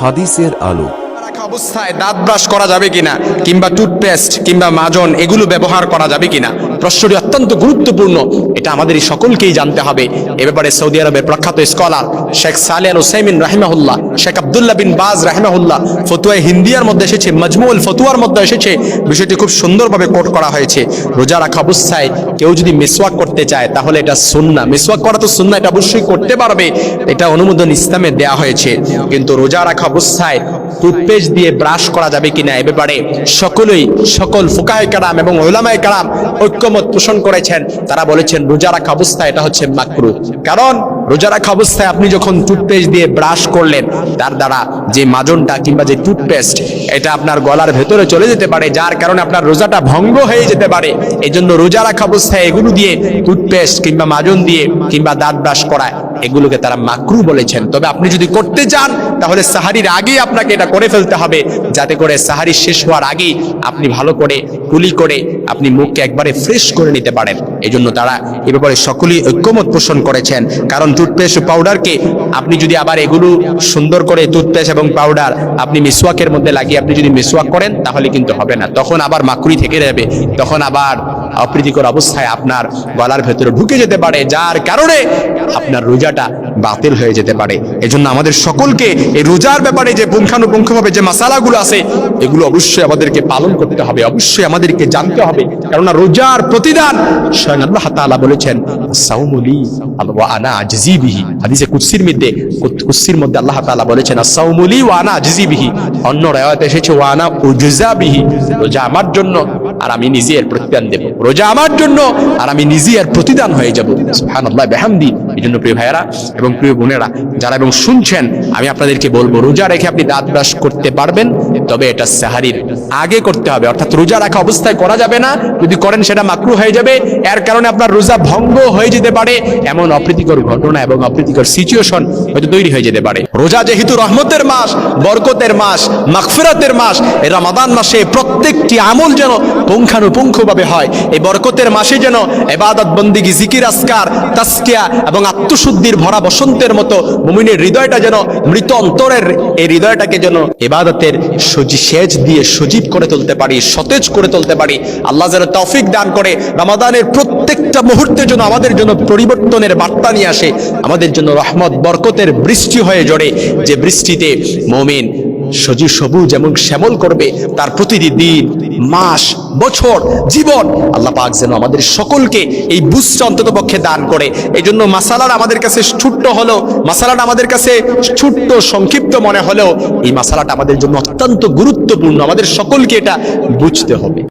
হাদিসের আলো। অবস্থায় দাঁত ব্রাশ করা যাবে কিনা, কিংবা টুথপেস্ট কিংবা মাজন, এগুলো ব্যবহার করা যাবে কিনা? প্রশ্নটি অত্যন্ত গুরুত্বপূর্ণ। এটা আমাদের সকলকেই জানতে হবে। এ ব্যাপারে সৌদি আরবের প্রখ্যাত স্কলার শেখ সালে আল ওসাইমিন রাহিমাহুল্লাহ, শেখ আবদুল্লাহ বিন বাজ রাহিমাহুল্লাহ ফতুয়ায় হিন্দিয়ার মধ্যে এসেছে মজমুল ফতুয়ার মধ্যে এসেছে। বিষয়টি খুব সুন্দরভাবে কোট করা হয়েছে। রোজা রাখা অবস্থায় কেউ যদি মিসওয়াক করতে চায়, তাহলে এটা সুন্না মিসওয়াক করা তো সুন্না এটা অবশ্যই করতে পারবে। এটা অনুমোদন ইসলামে দেয়া হয়েছে। কিন্তু রোজা রাখা অবস্থায় টুথপেস্ট দিয়ে ব্রাশ করা যাবে কিনা এ ব্যাপারে সকলেই, সকল ফুকায় কারাম এবং ওলামায় কারাম ঐক্যমত পোষণ করেছেন, তারা বলেছেন, রোজা রাখা অবস্থায় এটা হচ্ছে মাকরু। কারণ, রোজা রাখা অবস্থায় আপনি যখন টুথপেস্ট দিয়ে ব্রাশ করলেন, তার দ্বারা যে মাজনটা কিংবা যে টুথপেস্ট, এটা আপনার গলার ভেতরে চলে যেতে পারে, যার কারণে আপনার রোজাটা ভঙ্গ হয়ে যেতে পারে। এই জন্য রোজা রাখা অবস্থায় এগুলো দিয়ে, টুথপেস্ট কিংবা মাজন দিয়ে কিংবা দাঁত ব্রাশ করায়, এগুলোকে তারা মাকরু বলেছেন। তবে আপনি যদি করতে চান, তাহলে সাহারির আগেই আপনাকে এটা করে ফেলতে হবে, যাতে করে সাহারি শেষ হওয়ার আগেই আপনি ভালো করে কুলি করে আপনি মুখকে একবারে ফ্রেশ করে নিতে পারেন। এই জন্য তারা এ ব্যাপারে সকলেই ঐক্যমত পোষণ করেছেন। কারণ টুথপেস্ট পাউডারকে আপনি যদি আবার এগুলো সুন্দর করে টুথপেস্ট পাউডার আপনি মিসওয়াকের মধ্যে লাগিয়ে আপনি যদি মিসওয়াক করেন, তাহলে কিন্তু হবে না। তখন আবার মাকড়ি থেকে যাবে, তখন আবার অপ্রীতিকর অবস্থায় আপনার গলার ভেতরে ঢুকে যেতে পারে, যার কারণে আপনার রোজাটা বাতিল হয়ে যেতে পারে। এজন্য আমাদের সকলকে এই রোজার ব্যাপারে যে পুঙ্খানুপুঙ্খভাবে যে মশালাগুলো আছে, এগুলো অবশ্যই আমাদেরকে পালন করতে হবে, অবশ্যই আমাদেরকে জানতে হবে। কেননা রোজার প্রতিদান স্বয়ং আল্লাহ তাআলা বলেছেন সাউমুলি ওয়া আনা আজজি বিহি হাদিসে কুদসির মধ্যে কুদসির মধ্যে আল্লাহ তাআলা বলেছেন সাউমুলি ওয়া আনা অন্য রায়াতে এসেছে, ওয়া আনা রোজা আমার জন্য আর আমি নিজে এর প্রতিদান দেব। রোজা আমার জন্য আর আমি নিজে এর প্রতিদান হয়ে যাব। সুবহানাল্লাহ, বিহামদি। এই জন্য প্রিয় ভাইয়েরা এবং প্রিয় বোনেরা, যারা এবং শুনছেন, আমি আপনাদেরকে বলব, রোজা রেখে আপনি দাঁত ব্রাশ করতে পারবেন, তবে এটা সাহারির আগে করতে হবে। অর্থাৎ রোজা রাখা অবস্থায় করা যাবে না। যদি করেন, সেটা মাকরু হয়ে যাবে। এর কারণে আপনার রোজা ভঙ্গ হয়ে যেতে পারে। এমন অপ্রীতিকর ঘটনা এবং অপ্রীতিকর সিচুয়েশন হয়তো তৈরি হয়ে যেতে পারে। রোজা যেহেতু রহমতের মাস, বরকতের মাস, মাগফিরাতের মাস, এই রমাদান মাসে প্রত্যেকটি আমল যেন পুঙ্খানুপুঙ্খভাবে হয়। এই বরকতের মাসে যেন এবাদত বন্দিগি জিকির আসকার তাস্কিয়া এবং আত্মশুদ্ধির ভরা বসন্তের মতো মুমিনের হৃদয়টা যেন মৃত অন্তরের এই হৃদয়টাকে যেন এবাদতের সজি সেচ দিয়ে সজীব করে তুলতে পারি, সতেজ করে তুলতে পারি। আল্লাহ যেন তৌফিক দান করে, রমাদানের প্রত্যেকটা মুহূর্তে যেন আমাদের জন্য পরিবর্তনের বার্তা নিয়ে আসে, আমাদের জন্য রহমত, বরকতের বৃষ্টি হয়ে জড়ে যে বৃষ্টিতে মমিন সজীব সবুজ এবং শ্যামল করবে, তার প্রতিটি দিন মাস, বছর, জীবন আল্লাহ পাক যেন আমাদের সকলকে এই বুঝটা অন্তত পক্ষে দান করে। এই জন্য মাসালার আমাদের কাছে ছোট্ট হলো মাসালাটা আমাদের কাছে ছুট্ট সংক্ষিপ্ত মনে হলেও, এই মাসালাটা আমাদের জন্য অত্যন্ত গুরুত্বপূর্ণ। আমাদের সকলকে এটা বুঝতে হবে।